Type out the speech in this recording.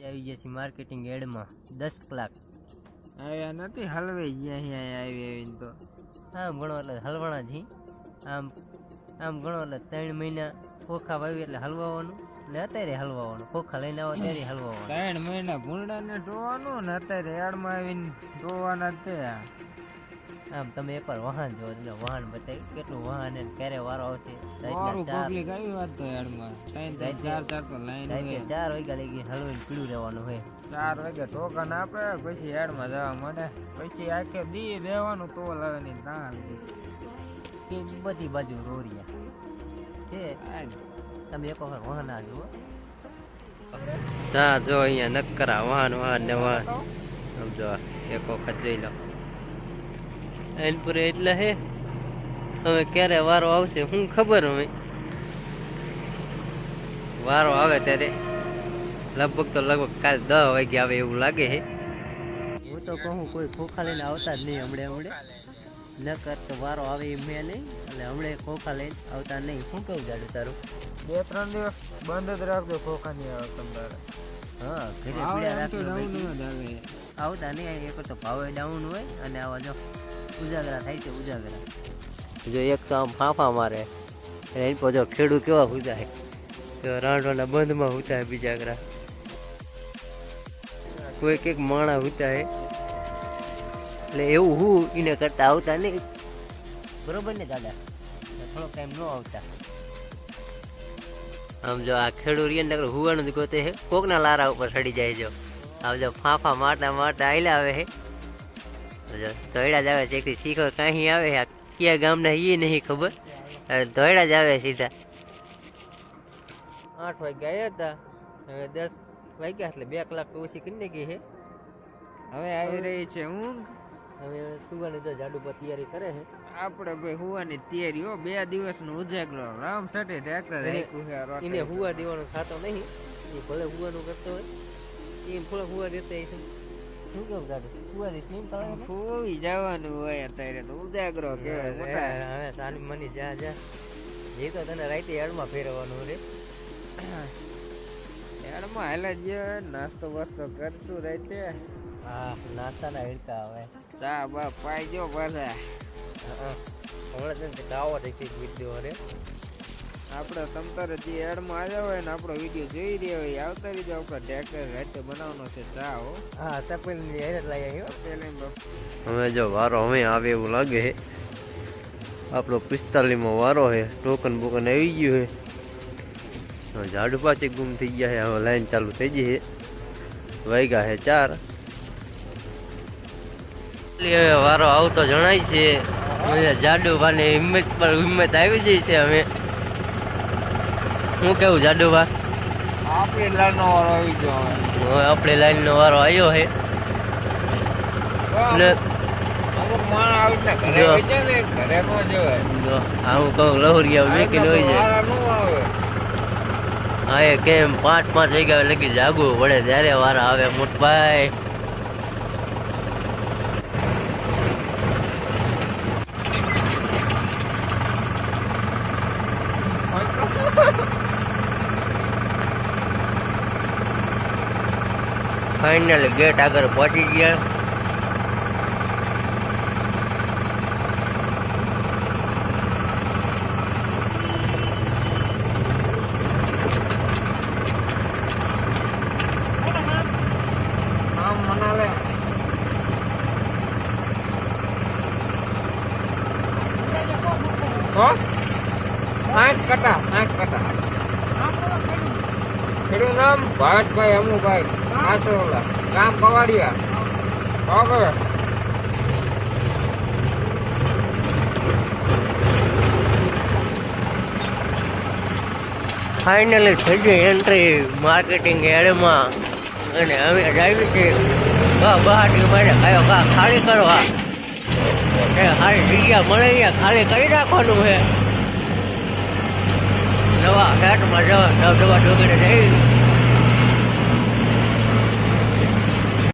આવી ગયા છીએ માર્કેટિંગ એડમાં દસ કલાક. આવ્યા નથી હલવાઈ ગયા અહીંયા આવી આવીને તો. આમ ગણો એટલે હલવાણા જી. આમ આમ ગણો એટલે ત્રણ મહિના ખોખા વાવી એટલે હલવાવાનું. ને અત્યારે હલવાવાનું. ખોખા લઈને આવો ત્યારે હલવાવાનું. ત્રણ મહિના ભૂંડાને ધોવાનું ને અત્યારે એડમાં આવીને ધોવાના તે આમ તમે એકવાર વાહન જો એટલે વાહન બતાવી કેટલું વાહન અને ક્યારે વારો આવશે? રાતના ચાર પબ્લિક વાત તો યાર્ડમાં ત્રણ ત્રણ ચાર ચાર તો લાઈન હોય. ચાર વાગ્યા લગી હલવીને પીળું રહેવાનું હોય. ચાર વાગે ટોકન આપે પછી યાર્ડમાં જવા મળે પછી આખે દી રહેવાનું તો લાવે તાણ કે બધી બાજુ રોરિયા છે? તમે એક વખત વાહન આ જુઓ. હા જો અહીંયા નક્કરા વાહન વાહન ને વાહન સમજો એક વખત જોઈ લો. એનપુરે એટલે હે? હવે ક્યારે વારો આવશે હું ખબર હવે. વારો આવે ત્યારે. લગભગ તો લગભગ કાલ દસ વાગે આવે એવું લાગે હે. હું તો કહું કોઈ ખોખા લઈને આવતા જ નહીં હમણે હમણે. નકર તો વારો આવે એમ મેં નહીં એટલે હમણે ખોખા લઈને આવતા નહીં. શું કહું જાડું તારું? બે ત્રણ દિવસ બંધ જ રાખજો ખોખા નહીં આવે તમારે હા ઘરે પીડા રાખજો આવતા નહીં એક તો ભાવે ડાઉન હોય અને આવા જો ઉજાગરા થાય છે, ઉજાગરા. જો એક તો આમ ફાંફા મારે એની પર ખેડૂત કેવા ઉજાય? તો રાણવાના બંધમાં હુતાય બીજાગરા. કોઈક એક માણા હુતાય એટલે એવું હું એને કરતા આવતા નહીં. બરોબર ને, દાદા? થોડો ટાઈમ ન આવતા. આમ જો આ ખેડૂત રીએ નગર હુવાનું જ ગોતે કોકના લારા ઉપર ચડી જાય જો. આમ જો ફાંફા મારતા મારતા આયલા આવે જો ધોયડા જ આવે છે. એકથી શીખો કાંઈ આવે કયા ગામના એ નહીં ખબર. ધોયડા જ આવે સીધા. આઠ વાગ્યા હતા. હવે દસ વાગ્યા એટલે બે કલાક તો ઓછી કરી નાખી છે. હવે આવી રહી છે ઊંઘ. હવે સુવાની જો જાડુ પર તૈયારી કરે છે. આપણે ભાઈ હુવાની તૈયારી હો. બે દિવસ નો ઉજાગરો રામ સટે ટ્રેક્ટર એને- હુવા દેવાનો થતો નહીં. એ ભલે હુવાનું કરતો હોય. એમ થોડો હુવા દેતા શું કેવું તમે ફૂવી જવાનું હોય અત્યારે તો ઉજાગરો હવે સાલી મની જા જા. જે તો તને રાતે યાર્ડમાં ફેરવવાનું રે. હેડમાં હાલે જ નાસ્તો વાસ્તો કરશું રાતે. હા નાસ્તાના હિલકા હવે. ચા બા પાઈ જો પાછા. હમણાં તને દાવો થઈ ગઈ વીડિયો રે. આપણે તમતારે જે એડમાં આવ્યા હોય ને આપણો વીડિયો જોઈ રહ્યા હોય આવતા રીતે આપણે ટ્રેક્ટર રાતે બનાવવાનો છે ચા હો. હા તપેલની હેરત લઈ આવ્યો પેલા હવે જો વારો હવે આવે એવું લાગે છે. આપણો પિસ્તાલીસમાં વારો છે ટોકન બોકન આવી ગયું છે. ઝાડુ પાછી ગુમ થઈ ગયા છે હવે લાઈન ચાલુ થઈ ગઈ છે. વાગ્યા છે ચાર. હવે વારો આવતો જણાય છે. જાડુ ભાને હિંમત પર હિંમત આવી જઈ છે હવે. શું કેવું જાડુભા? આપણે લાનો વાળો આવી ગયો હવે. આપણે લાઈનનો વારો આવ્યો છે. ને હું હા કેમ પાંચ પાંચ વાગ્યા લગી જાગવું પડે ત્યારે વારા આવે મોટભાઈ. ફાઇનલ ગેટ આગળ પહોંચી ગયા. આઠ કટા આઠ કટા. ખેડૂત નામ ભારતભાઈ અમુભાઈ આસરોલા ગામ કવાડિયા ઓકે ફાઇનલી થઈ ગઈ એન્ટ્રી માર્કેટિંગ એડમાં. અને અમે ડ્રાઈવી છે. બહાટી મારે કયો કા ખાલી કરવા એ, ખાલી જગ્યા મળે ખાલી કરી નાખવાનું છે. નવા ઘાટમાં જવા નવા ડોગીને જઈ.